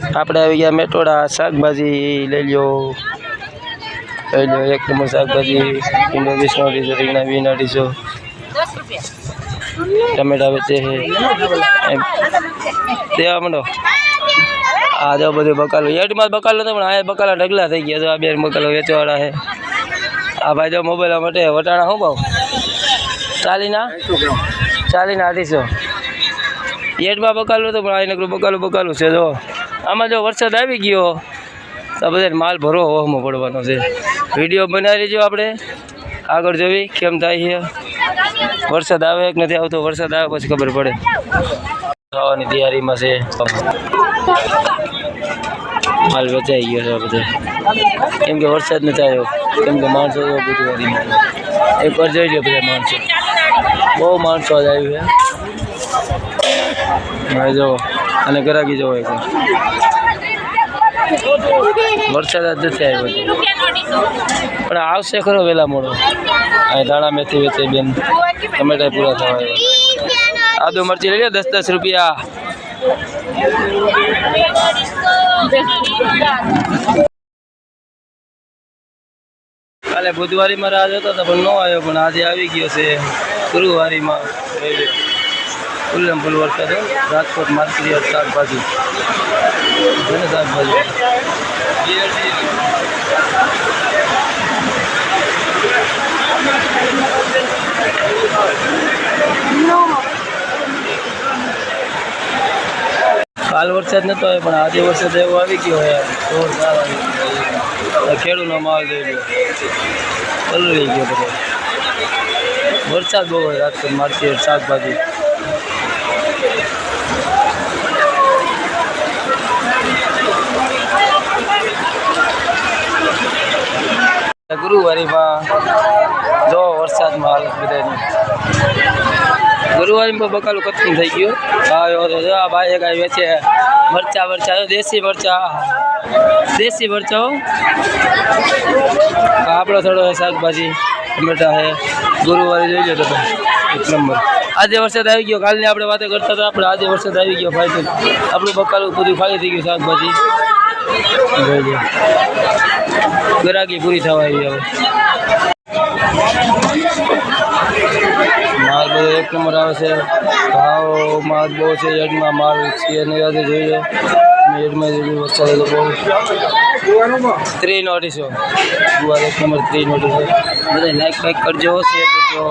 આપણે આવી ગયા મેટોડા, શાકભાજી લઈ લ્યો. લઈ લ્યો, એક નંબર શાકભાજી, કિલો વીસ નો અઢીસો રીંગણા ના અઢીસો ટમેટા વેચે તેવા માંડો. આ જો બધું બકાલો. યાર્ડમાં બકાલો નથી પણ આ બકાલા ઢગલા થઈ ગયા. જો આ બે બકાલો વેચવાળા છે. આ ભાઈ જો મોબાઈલ માટે વટાણા શું ભાવ? ચાલીના? ચાલીના અઢીસો. યેટમાં બકાલું હતું પણ આ નકરું બકાલું બકાલું છે, જો. આમાં જો વરસાદ આવી ગયો, તો બધા માલ ભરો હોવામાં પડવાનો છે. વીડિયો બનાવી લેજો આપણે. આગળ જોવી કેમ થાય છે. વરસાદ આવે કે નથી આવતો, વરસાદ આવે પછી ખબર પડે. ખાવાની તૈયારીમાં છે. માલ વેચાઈ ગયો છે બધે. કેમ કે વરસાદ નથી આવ્યો. કેમ કે માણસો બધું એક વાર જોઈ લો બધા માણસો. બહુ માણસો જ આવ્યું છે. હવે જો અને ગરાગી જવો એક વરસાદ જ નથી આવ્યો. પણ આવશે ખરો વહેલા મોડો. અહીં દાણા મેથી વેચે બેન. ટમેટા પૂરા થવા આવ્યા. આદુ મરચી લઈ લે દસ દસ રૂપિયા. કાલે બુધવારીમાં રાહ જતો હતો, પણ ન આવ્યો, પણ આજે આવી ગયો છે. ગુરુવારીમાં. લઈ લો ફૂલ ફૂલ વરસાદ હો. રાજકોટ માર્કેટ શાકભાજી છે ને શાકભાજી કાલ વરસાદ નતો આવ્યો પણ આજે વરસાદ એવો આવી ગયો યાર જોરદાર આવી ગયો ખેડૂતનો માલ જોઈ ગયો પલળી ગયો બધો. વરસાદ બહુ હોય રાજકોટ માર્કેટ શાકભાજી ગુરુવારીમાં જો વરસાદમાં હાલત બધાની ગુરુવારીમાં બકાલું ખતમ થઈ ગયું આવ્યો તો જો આ ભાઈ એક આવી વેચે મરચા મરચા જો દેશી મરચા દેશી મરચા હો. આ આપણો થોડો શાકભાજી ટમેટા છે ગુરુવારે જોઈ લો તમે એક નંબર આજે વરસાદ આવી ગયો કાલની આપણે વાતો કરતા હતા આપણે આજે વરસાદ આવી ગયો ભાઈ તો આપણું બકાલું પૂરું ખાલી થઈ ગયું શાકભાજી. જોઈ લો ગરાગી પૂરી થવા આવી હવે. માલ બધો એક નંબર આવે છે. ભાવ માલ બહુ છે યડમાં માલ છે અને યાદ જોઈ યડમાં તો બહુ. ત્રી અઢીસો ગુવાર એક નંબર ત્રી અઢીસો બધા લાઈક બાઈક કરજો શેર કરજો.